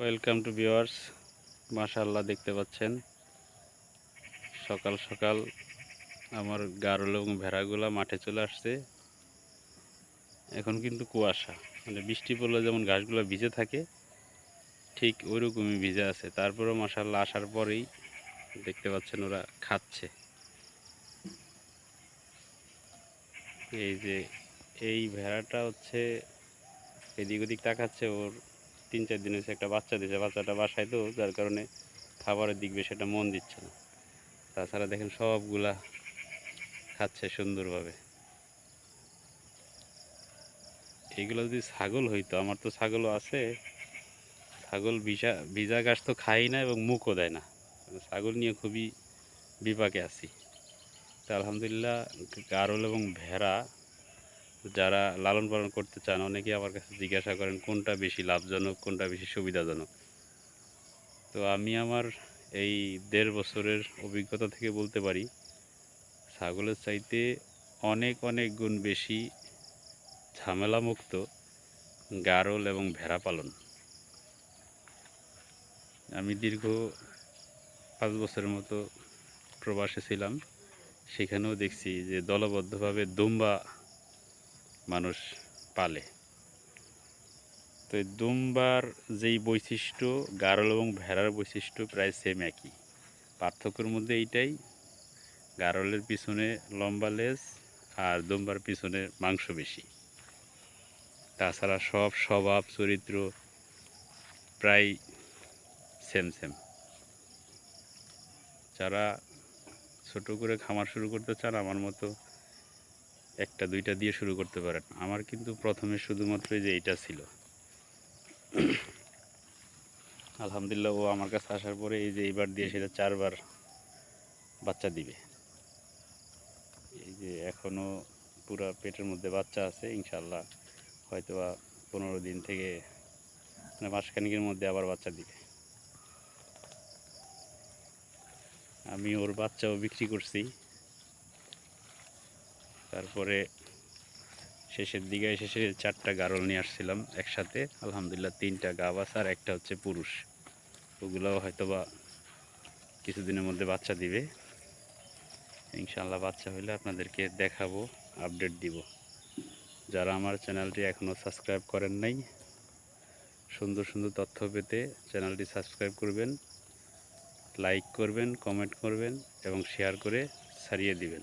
Welcome to viewers মাশাআল্লাহ, দেখতে পাচ্ছেন। সকাল সকাল আমার গারল এবং ভেড়াগুলা মাঠে চলে আসছে। এখন কিন্তু কুয়াশা। মানে বৃষ্টি পড়লে যেমন ঘাসগুলো ভিজে থাকে, ঠিক ওইরকমই ভিজে আছে। তারপরেও মাশাআল্লাহ আসার পরেই দেখতে পাচ্ছেন ওরা খাচ্ছে। এই যে, এই ভেড়াটা হচ্ছে এদিক ওদিক তাকাচ্ছে, ওর তিন চার দিন হচ্ছে একটা বাচ্চা দিয়েছে বাচ্চাটা বাসায় তো, যার কারণে খাবারের দিক বেশি একটা মন দিচ্ছে না। তাছাড়া দেখেন সবগুলা খাচ্ছে সুন্দরভাবে। এইগুলো যদি ছাগল হইতো, আমার তো ছাগলও আছে। ছাগল ভিজা ভিজা ঘাস তো খাই না এবং মুখও দেয় না। ছাগল নিয়ে খুবই বিপাকে আছি। তা আলহামদুলিল্লাহ, গারল এবং ভেড়া যারা লালন পালন করতে চান অনেকে আমার কাছে জিজ্ঞাসা করেন, কোনটা বেশি লাভজনক, কোনটা বেশি সুবিধাজনক? তো আমি আমার এই দেড় বছরের অভিজ্ঞতা থেকে বলতে পারি, ছাগলের চাইতে অনেক অনেক গুণ বেশি ঝামেলামুক্ত গারল এবং ভেড়া পালন। আমি দীর্ঘ পাঁচ বছরের মতো প্রবাসে ছিলাম, সেখানেও দেখছি যে দলবদ্ধভাবে দুম্বা মানুষ পালে। তো এই দুম্বার যেই বৈশিষ্ট্য, গারল এবং ভেড়ার বৈশিষ্ট্য প্রায় সেম একই। পার্থক্যের মধ্যে এইটাই, গারলের পিছনে লম্বা লেজ আর দুম্বার পিছনে মাংস বেশি। তাছাড়া সব স্বভাব, চরিত্র প্রায় সেম সেম যারা ছোট করে খামার শুরু করতে চান, আমার মতো একটা, দুইটা দিয়ে শুরু করতে পারেন। আমার কিন্তু প্রথমে শুধুমাত্র যে এইটা ছিল। আলহামদুলিল্লাহ, ও আমার কাছে আসার পরে এই যে এইবার দিয়ে সেটা চারবার বাচ্চা দিবে। এই যে এখনও পুরা পেটের মধ্যে বাচ্চা আছে ইনশাল্লাহ হয়তো বা পনেরো দিন থেকে মানে মাসখানিকের মধ্যে আবার বাচ্চা দিবে। আমি ওর বাচ্চাও বিক্রি করছি। তারপরে শেষের দিকে এসে সে চারটা গারল নিয়ে আসছিলাম একসাথে। আলহামদুলিল্লাহ তিনটা গাবাস আর একটা হচ্ছে পুরুষ। ওগুলো হয়তো বা কিছুদিনের মধ্যে বাচ্চা দিবে। ইনশাল্লাহ বাচ্চা হলে আপনাদেরকে দেখাবো, আপডেট দিব। যারা আমার চ্যানেলটি এখনও সাবস্ক্রাইব করেন নাই, সুন্দর সুন্দর তথ্য পেতে চ্যানেলটি সাবস্ক্রাইব করবেন, লাইক করবেন, কমেন্ট করবেন এবং শেয়ার করে ছাড়িয়ে দিবেন।